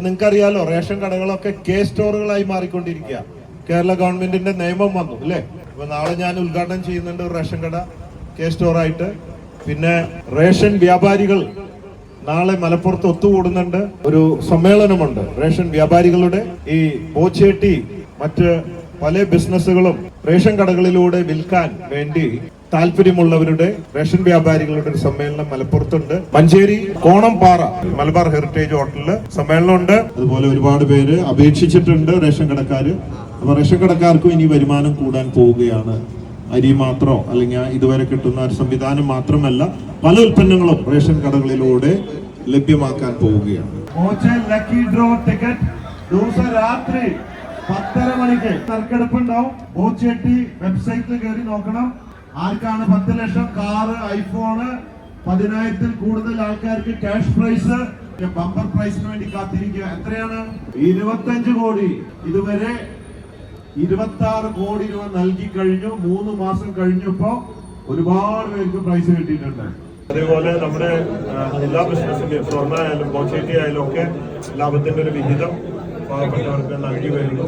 നിങ്ങൾക്കറിയാലോ റേഷൻ കടകളൊക്കെ കെ സ്റ്റോറുകളായി മാറിക്കൊണ്ടിരിക്കുക. കേരള ഗവൺമെന്റിന്റെ നിയമം വന്നു അല്ലേ? ഇപ്പൊ നാളെ ഞാൻ ഉദ്ഘാടനം ചെയ്യുന്നുണ്ട് റേഷൻ കട കെ സ്റ്റോറായിട്ട്. പിന്നെ റേഷൻ വ്യാപാരികൾ നാളെ മലപ്പുറത്ത് ഒത്തുകൂടുന്നുണ്ട്. ഒരു സമ്മേളനമുണ്ട് റേഷൻ വ്യാപാരികളുടെ. ഈ പോച്ചേട്ടി മറ്റ് പല ബിസിനസ്സുകളും റേഷൻ കടകളിലൂടെ വിൽക്കാൻ വേണ്ടി താല്പര്യമുള്ളവരുടെ റേഷൻ വ്യാപാരികളുടെ ഒരു സമ്മേളനം മലപ്പുറത്തുണ്ട്. മഞ്ചേരി കോണംപാറ മലബാർ ഹെറിറ്റേജ് ഹോട്ടലിൽ സമ്മേളനമുണ്ട്. അതുപോലെ ഒരുപാട് പേര് അപേക്ഷിച്ചിട്ടുണ്ട് റേഷൻ കടക്കാർ അപ്പൊ റേഷൻ കടക്കാർക്കും ഇനി വരുമാനം കൂടാൻ പോവുകയാണ്. അരി മാത്രമോ അല്ലെങ്കിൽ ഇതുവരെ കിട്ടുന്ന ഒരു സംവിധാനം മാത്രമല്ല പല ഉൽപ്പന്നങ്ങളും റേഷൻ കടകളിലൂടെ ലഭ്യമാക്കാൻ പോവുകയാണ്. Lucky draw ticket. ദിവസം രാത്രി പത്തര മണിക്ക് നറുക്കെടുപ്പുണ്ടാവും ബോച്ചേട്ടി വെബ്സൈറ്റിൽ കയറി നോക്കണം. ആർക്കാണ് പത്ത് ലക്ഷം കാറ് ഐഫോണ്? പതിനായിരത്തിൽ കൂടുതൽ ആൾക്കാർക്ക് ക്യാഷ് പ്രൈസ്. ബമ്പർ പ്രൈസിന് വേണ്ടി കാത്തിരിക്കുക. എത്രയാണ്? ഇരുപത്തഞ്ച് കോടി. ഇതുവരെ ഇരുപത്തി ആറ് കോടി രൂപ നൽകി കഴിഞ്ഞു. മൂന്ന് മാസം കഴിഞ്ഞപ്പോ ഒരുപാട് പേർക്ക് പ്രൈസ് കിട്ടിയിട്ടുണ്ട്. അതേപോലെ നമ്മുടെ എല്ലാ ബിസിനസിന്റെയും സ്വർണ ആയാലും ബോച്ചേറ്റി ആയാലും ഒക്കെ ലാഭത്തിന്റെ ഒരു വിഹിതം പാവപ്പെട്ടവർക്ക് നൽകി വരുന്നു.